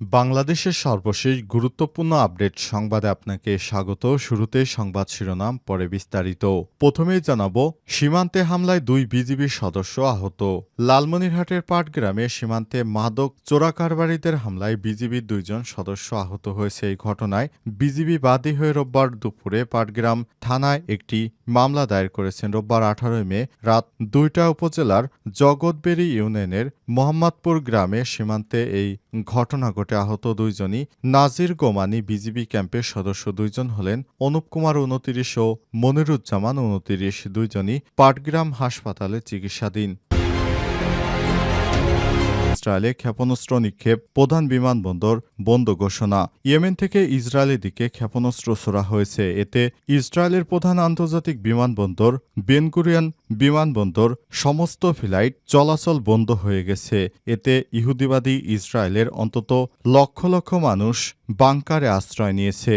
বাংলাদেশের সর্বশেষ গুরুত্বপূর্ণ আপডেট সংবাদে আপনাকে স্বাগত। শুরুতে সংবাদ শিরোনাম, পরে বিস্তারিত। প্রথমেই জানাব, সীমান্তে হামলায় দুই বিজিবি সদস্য আহত। লালমনিরহাটের পাটগ্রামে সীমান্তে মাদক চোরাকারবারিদের হামলায় বিজিবির দুইজন সদস্য আহত হয়েছে এই ঘটনায়। বিজিবি বাদী হয়ে রোববার দুপুরে পাটগ্রাম থানায় একটি মামলা দায়ের করেছেন। রোববার আঠারোই মে রাত দুইটা উপজেলার জগৎবেরি ইউনিয়নের মোহাম্মদপুর গ্রামে সীমান্তে এই ঘটনা ঘটে আহত দুইজনই নাজির গোমানি বিজিবি ক্যাম্পের সদস্য দুইজন হলেন, অনুপ কুমার উনতিরিশ ও মনিরুজ্জামান উনতিরিশ দুইজনই পাটগ্রাম হাসপাতালে চিকিৎসাধীন। ইসরায়েলে ক্ষেপণাস্ত্র নিক্ষেপ প্রধান বিমানবন্দর বন্ধ ঘোষণা। ইয়েমেন থেকে ইসরায়েলের দিকে ক্ষেপণাস্ত্র ছোড়া হয়েছে। এতে ইসরায়েলের প্রধান আন্তর্জাতিক বিমানবন্দর বেনকুরিয়ান বিমানবন্দর, সমস্ত ফ্লাইট চলাচল বন্ধ হয়ে গেছে। এতে ইহুদিবাদী ইসরায়েলের অন্তত লক্ষ লক্ষ মানুষ বাংকারে আশ্রয় নিয়েছে।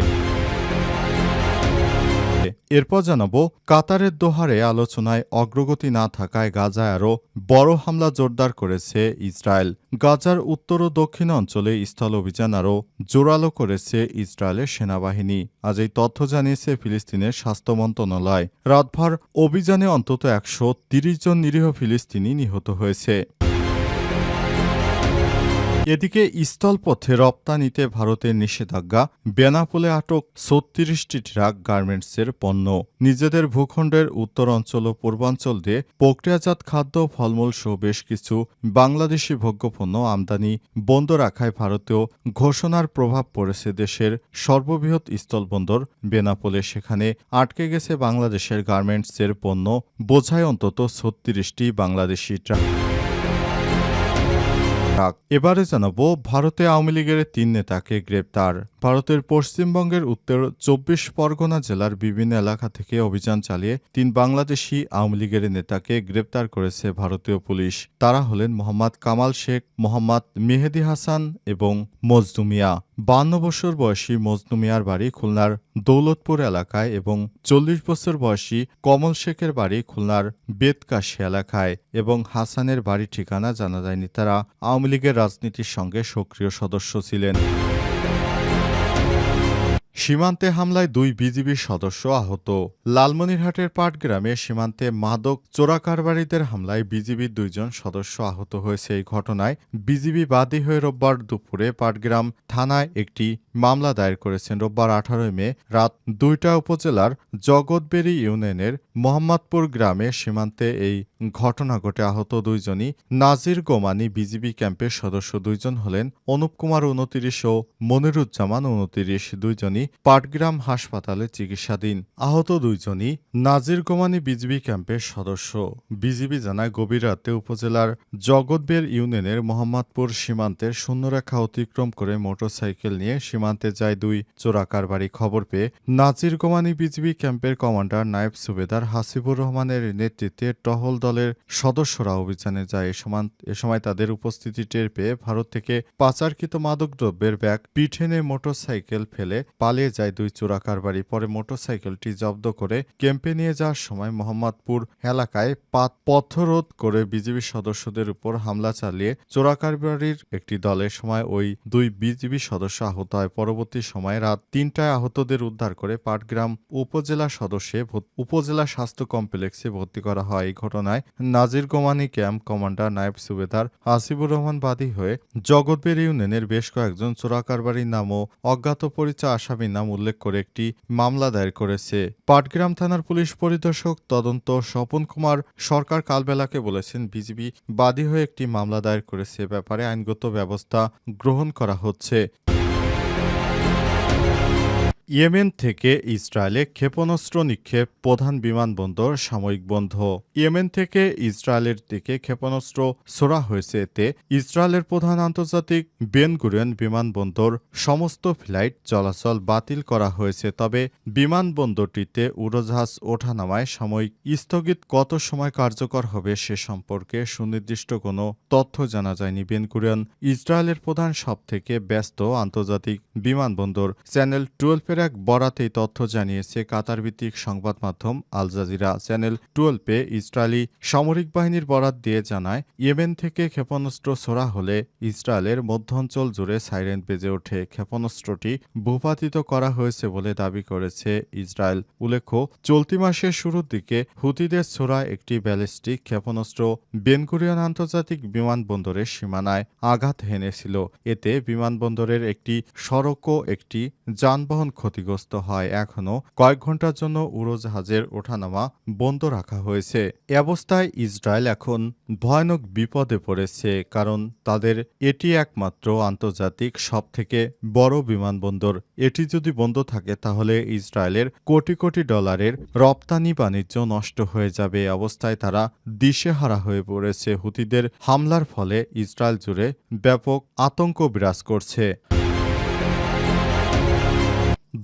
এরপর জানাব, কাতারের দোহারে আলোচনায় অগ্রগতি না থাকায় গাজায় আরও বড় হামলা জোরদার করেছে ইসরায়েল। গাজার উত্তর ও দক্ষিণ অঞ্চলে স্থল অভিযান আরও জোরালো করেছে ইসরায়েলের সেনাবাহিনী। আজ এই তথ্য জানিয়েছে ফিলিস্তিনের স্বাস্থ্য মন্ত্রণালয়। রাতভর অভিযানে অন্তত একশো তিরিশ জন নিরীহ ফিলিস্তিনি নিহত হয়েছে। এদিকে স্থলপথে রপ্তানিতে ভারতের নিষেধাজ্ঞা, বেনাপোলে আটক ছত্রিশটি ট্রাক গার্মেন্টসের পণ্য। নিজেদের ভূখণ্ডের উত্তর অঞ্চল ও পূর্বাঞ্চল দিয়ে প্রক্রিয়াজাত খাদ্য ফলমূল সহ বেশ কিছু বাংলাদেশি ভোগ্যপণ্য আমদানি বন্ধ রাখায় ভারতীয় ঘোষণার প্রভাব পড়েছে দেশের সর্ববৃহৎ স্থলবন্দর বেনাপোলে। সেখানে আটকে গেছে বাংলাদেশের গার্মেন্টসের পণ্য। বোঝায় অন্তত ছত্রিশটি বাংলাদেশি ট্রাক। এবারে জানাব, ভারতে আওয়ামী লীগের তিন নেতাকে গ্রেপ্তার। ভারতের পশ্চিমবঙ্গের উত্তর চব্বিশ পরগনা জেলার বিভিন্ন এলাকা থেকে অভিযান চালিয়ে তিন বাংলাদেশি আওয়ামী লীগের নেতাকে গ্রেপ্তার করেছে ভারতীয় পুলিশ। তারা হলেন মোহাম্মদ কামাল শেখ, মোহাম্মদ মেহেদি হাসান এবং মজদুমিয়া বান্ন বছর বয়সী মজদুমিয়ার বাড়ি খুলনার দৌলতপুর এলাকায় এবং চল্লিশ বছর বয়সী কমল শেখের বাড়ি খুলনার বেতকাশি এলাকায় এবং হাসানের বাড়ি ঠিকানা জানা যায়নি। তারা আওয়ামী লীগের রাজনীতির সঙ্গে সক্রিয় সদস্য ছিলেন। সীমান্তে হামলায় দুই বিজিবি সদস্য আহত। লালমনিরহাটের পাটগ্রামে সীমান্তে মাদক চোরাকারবারিদের হামলায় বিজিবির দুইজন সদস্য আহত হয়েছে এই ঘটনায়। বিজিবি বাদী হয়ে রোববার দুপুরে পাটগ্রাম থানায় একটি মামলা দায়ের করেছেন। রোববার আঠারোই মে রাত দুইটা উপজেলার জগৎবেরি ইউনিয়নের মোহাম্মদপুর গ্রামে সীমান্তে এই ঘটনা ঘটে আহত দুইজনই। নাজির গোমানি বিজিবি ক্যাম্পের সদস্য দুইজন হলেন। অনুপ কুমার উনতিরিশ ও মনিরুজ্জামান উনতিরিশ দুইজনই পাটগ্রাম হাসপাতালে চিকিৎসাধীন। আহত দুইজনই নাজির গোমানি বিজিবি ক্যাম্পের সদস্য। বিজিবি জানায়, গভীর রাতে উপজেলার জগৎবের ইউনিয়নের মোহাম্মদপুর সীমান্তের শূন্যরেখা অতিক্রম করে মোটরসাইকেল নিয়ে সীমান্তে যায় দুই চোরাকারবারি খবর পেয়ে নাজির গোমানি বিজিবি ক্যাম্পের কমান্ডার নায়েব সুবেদার হাসিবুর রহমানের নেতৃত্বে টহল দলের সদস্যরা অভিযানে যায়। এ সময় তাদের উপস্থিতি টের পেয়ে ভারত থেকে পাচারকৃত মাদকদ্রব্যের ব্যাগ, পিঠেনে মোটরসাইকেল ফেলে পালিয়ে যায় দুই চোরাকারবারি। পরে মোটরসাইকেলটি জব্দ করে ক্যাম্পে নিয়ে যাওয়ার সময় মোহাম্মদপুর এলাকায় পথরোধ করে বিজিবি সদস্যদের উপর হামলা চালিয়ে চোরাকারবারির একটি দলের সময় ওই দুই বিজিবি সদস্য আহত হয়। পরবর্তী সময়ে রাত তিনটায় আহতদের উদ্ধার করে পাটগ্রাম উপজেলা সদস্যে উপজেলা স্বাস্থ্য কমপ্লেক্সে ভর্তি করা হয়। এই ঘটনায় নাজির গোমানি ক্যাম্প কমান্ডার নায়েব সুবেদার হাসিবুর রহমান বাদী হয়ে জগৎবের ইউনিয়নের বেশ কয়েকজন চোরাকারবারির নাম ও অজ্ঞাত পরিচয় আসামির নাম উল্লেখ করে একটি মামলা দায়ের করেছে। পাটগ্রাম থানার পুলিশ পরিদর্শক তদন্ত স্বপন কুমার সরকার কালবেলাকে বলেছেন, বিজিবি বাদী হয়ে একটি মামলা দায়ের করেছে। ব্যাপারে আইনগত ব্যবস্থা গ্রহণ করা হচ্ছে। ইয়েমেন থেকে ইসরায়েলে ক্ষেপণাস্ত্র নিক্ষেপ প্রধান বিমানবন্দর সাময়িক বন্ধ। ইয়েমেন থেকে ইসরায়েলের দিকে ক্ষেপণাস্ত্র ছোড়া হয়েছে এতে ইসরায়েলের প্রধান আন্তর্জাতিক বেনগুরিয়ন বিমানবন্দর সমস্ত ফ্লাইট চলাচল বাতিল করা হয়েছে, তবে বিমানবন্দরটিতে উড়োজাহাজ ওঠানামায় সাময়িক স্থগিত কত সময় কার্যকর হবে সে সম্পর্কে সুনির্দিষ্ট কোনো তথ্য জানা যায়নি। বেনগুরিয়ন ইসরায়েলের প্রধান সবথেকে ব্যস্ত আন্তর্জাতিক বিমানবন্দর চ্যানেল টুয়েলভ ট্রাম্পের এক বরাতেই তথ্য জানিয়েছে কাতার ভিত্তিক সংবাদ মাধ্যম আল জাজিরা। চ্যানেল টুয়েলভে ইসরায়েলি সামরিক বাহিনীর বরাত দিয়ে জানায়, ইয়েমেন থেকে ক্ষেপণাস্ত্র ছোড়া হলে ইসরায়েলের মধ্যাঞ্চল জুড়ে সাইরেন বেজে ওঠে। ক্ষেপণাস্ত্রটি ভূপাতিত করা হয়েছে বলে দাবি করেছে ইসরায়েল। উল্লেখ্য, চলতি মাসের শুরুর দিকে হুতিদের ছোড়া একটি ব্যালিস্টিক ক্ষেপণাস্ত্র বেনকুরিয়ান আন্তর্জাতিক বিমানবন্দরের সীমানায় আঘাত হেনেছিল। এতে বিমানবন্দরের একটি সড়কও একটি যানবাহন ক্ষতিগ্রস্ত হয় এখনও। কয়েক ঘণ্টার জন্য উড়োজাহাজের ওঠানামা বন্ধ রাখা হয়েছে। এ অবস্থায় ইসরায়েল এখন ভয়ানক বিপদে পড়েছে কারণ তাদের এটি একমাত্র আন্তর্জাতিক, সবথেকে বড় বিমানবন্দর। এটি যদি বন্ধ থাকে, তাহলে ইসরায়েলের কোটি কোটি ডলারের রপ্তানি বাণিজ্য নষ্ট হয়ে যাবে। অবস্থায় তারা দিশেহারা হয়ে পড়েছে। হুতিদের হামলার ফলে ইসরায়েল জুড়ে ব্যাপক আতঙ্ক বিরাজ করছে।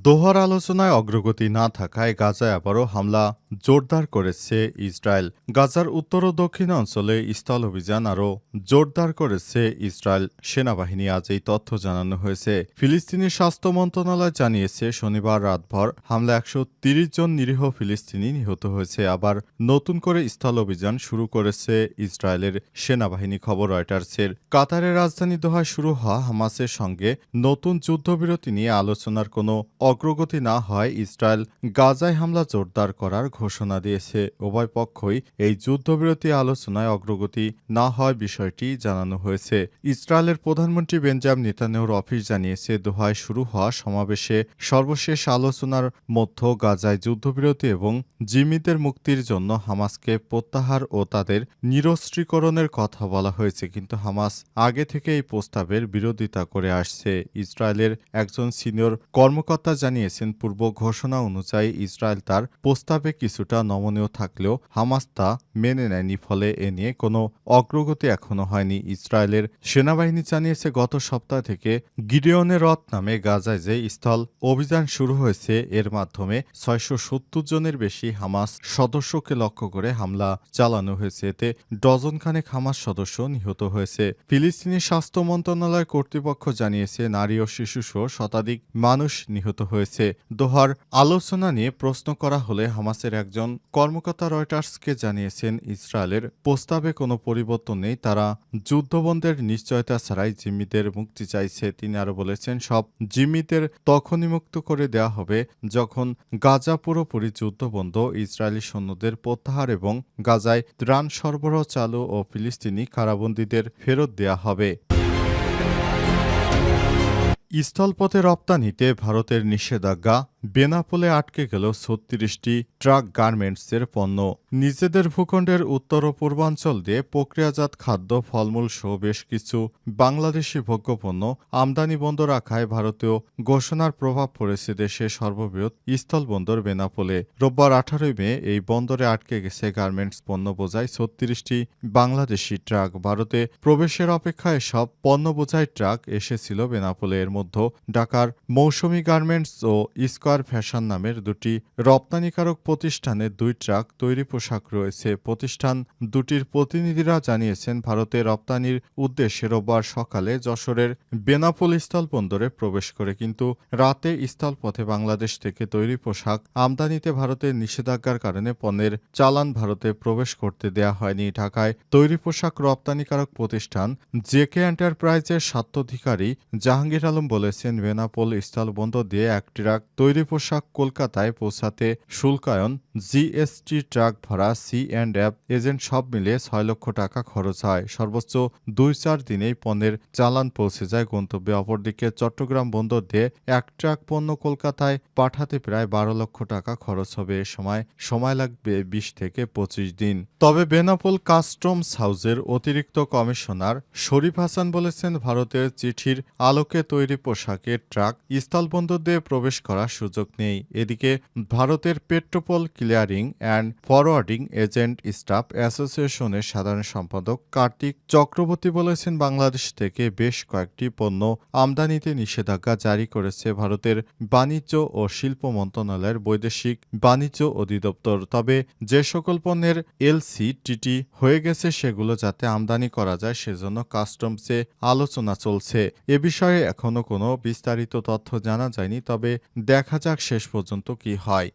দোহার আলোচনায় অগ্রগতি না থাকায় গাজায় আবারও হামলা জোরদার করেছে ইসরায়েল। গাজার উত্তর ও দক্ষিণ অঞ্চলে স্থল অভিযান আরও জোরদার করেছে ইসরায়েল। সেনাবাহিনী আজ এই তথ্য জানানো হয়েছে। ফিলিস্তিনি স্বাস্থ্য মন্ত্রণালয় জানিয়েছে, শনিবার রাতভর হামলা একশো জন নিরীহ ফিলিস্তিনি নিহত হয়েছে। আবার নতুন করে স্থল অভিযান শুরু করেছে ইসরায়েলের সেনাবাহিনী, খবর রয়টার্সের। কাতারের রাজধানী দোহায় শুরু হওয়া হামাসের সঙ্গে নতুন যুদ্ধবিরতি নিয়ে আলোচনার কোনো অগ্রগতি না হয়। ইসরায়েল গাজায় হামলা জোরদার করার ঘোষণা দিয়েছে। উভয় পক্ষই এই যুদ্ধবিরতি আলোচনায় অগ্রগতি না হয় বিষয়টি জানানো হয়েছে। ইসরায়েলের প্রধানমন্ত্রী বেঞ্জাম নেতানিয়াহুর অফিস জানিয়েছে, দোহায় শুরু হওয়া সমাবেশে সর্বশেষ আলোচনার মধ্য গাজায় যুদ্ধবিরতি এবং জিম্মিদের মুক্তির জন্য হামাসকে প্রত্যাহার ও তাদের নিরস্ত্রীকরণের কথা বলা হয়েছে। কিন্তু হামাস আগে থেকে এই প্রস্তাবের বিরোধিতা করে আসছে। ইসরায়েলের একজন সিনিয়র কর্মকর্তা জানিয়েছেন, পূর্ব ঘোষণা অনুযায়ী ইসরায়েল তার প্রস্তাবে কিছুটা নমনীয় থাকলেও হামাস তা মেনে নেয়নি, ফলে এ নিয়ে কোনো অগ্রগতি এখনও হয়নি। ইসরায়েলের সেনাবাহিনী জানিয়েছে, গত সপ্তাহ থেকে গিডিয়নের রথ নামে গাজায় যে স্থল অভিযান শুরু হয়েছে, এর মাধ্যমে ছয়শো সত্তর জনের বেশি হামাস সদস্যকে লক্ষ্য করে হামলা চালানো হয়েছে। এতে ডজনখানেক হামাস সদস্য নিহত হয়েছে। ফিলিস্তিনি স্বাস্থ্য মন্ত্রণালয় কর্তৃপক্ষ জানিয়েছে, নারী ও শিশুসহ শতাধিক মানুষ নিহত হয়েছে। দোহার আলোচনা নিয়ে প্রশ্ন করা হলে হামাসের একজন কর্মকর্তা রয়টার্সকে জানিয়েছেন, ইসরায়েলের প্রস্তাবে কোনো পরিবর্তন নেই। তারা যুদ্ধবন্ধের নিশ্চয়তা ছাড়াই জিম্মিদের মুক্তি চাইছে। তিনি আরও বলেছেন, সব জিম্মিদের তখনই মুক্ত করে দেওয়া হবে যখন গাজা পুরোপুরি যুদ্ধবন্ধ, ইসরায়েলি সৈন্যদের প্রত্যাহার এবং গাজায় ত্রাণ সরবরাহ চালু ও ফিলিস্তিনি কারাবন্দীদের ফেরত দেয়া হবে। স্থলপথে রপ্তানিতে ভারতের নিষেধাজ্ঞা বেনাপোলে আটকে গেল ছত্রিশটি ট্রাক গার্মেন্টসের পণ্য। নিজেদের ভূখণ্ডের উত্তর ও পূর্বাঞ্চল দিয়ে প্রক্রিয়াজাত খাদ্য, ফলমূল সহ বেশ কিছু বাংলাদেশি ভোগ্যপণ্য আমদানি বন্ধ রাখায় ভারতীয় ঘোষণার প্রভাব পড়েছে দেশের সর্ববৃহৎ স্থলবন্দর বেনাপোলে। রোববার আঠারোই মে এই বন্দরে আটকে গেছে গার্মেন্টস পণ্য বোঝাই ছত্রিশটি বাংলাদেশি ট্রাক। ভারতে প্রবেশের অপেক্ষায় সব পণ্য বোঝাই ট্রাক এসেছিল বেনাপোলে। এর মধ্যে ঢাকার মৌসুমী গার্মেন্টস ও স্কোয়ার ফ্যাশন নামের দুটি রপ্তানিকারক প্রতিষ্ঠানে দুই ট্রাক তৈরি পোশাক রয়েছে। প্রতিষ্ঠান দুটির প্রতিনিধিরা জানিয়েছেন, ভারতে রপ্তানির উদ্দেশ্যে রোববার সকালে যশোরের বেনাপোল স্থলবন্দরে প্রবেশ করে কিন্তু রাতে স্থলপথে বাংলাদেশ থেকে তৈরি পোশাক আমদানিতে ভারতের নিষেধাজ্ঞার কারণে পণ্যের চালান ভারতে প্রবেশ করতে দেয়া হয়নি। ঢাকায় তৈরি পোশাক রপ্তানিকারক প্রতিষ্ঠান জেকে এন্টারপ্রাইজের স্বাত্বাধিকারী জাহাঙ্গীর আলম বলেছেন, বেনাপোল স্থলবন্দর দিয়ে এক ট্রাক তৈরি পোশাক কলকাতায় পৌঁছাতে শুল্কায়ন, জিএসটি ট্রাক ভাড়া, সি অ্যান্ড অ্যাপ, এজেন্ট সব মিলিয়ে ছয় লক্ষ টাকা খরচ হয়। সর্বোচ্চ দুই চার দিনেই পণ্যের চালান পৌঁছে যায় গন্তব্যে। অপরদিকে চট্টগ্রাম বন্দর দিয়ে এক ট্রাক পণ্য কলকাতায় পাঠাতে প্রায় বারো লক্ষ টাকা খরচ হবে। এ সময় সময় লাগবে বিশ থেকে পঁচিশ দিন। তবে বেনাপোল কাস্টমস হাউসের অতিরিক্ত কমিশনার শরীফ হাসান বলেছেন, ভারতের চিঠির আলোকে তৈরি পোশাকের ট্রাক স্থলবন্দর দিয়ে প্রবেশ করার সুযোগ নেই। এদিকে ভারতের Petrapole clearing and forwarding agent staff অ্যাসোসিয়েশনের সাধারণ সম্পাদক কার্তিক চক্রবর্তী বলেছেন, বাংলাদেশ থেকে বেশ কয়েকটি পণ্য আমদানিতে নিষেধাজ্ঞা জারি করেছে ভারতের বাণিজ্য ও শিল্প মন্ত্রণালয়ের বৈদেশিক বাণিজ্য অধিদপ্তর। তবে যে সকল পণ্যের এলসি টিটি হয়ে গেছে, সেগুলো যাতে আমদানি করা যায়, সেজন্য কাস্টমসে আলোচনা চলছে। এ বিষয়ে এখনও কোনো বিস্তারিত তথ্য জানা যায়নি, তবে দেখা যাক শেষ পর্যন্ত কি হয়।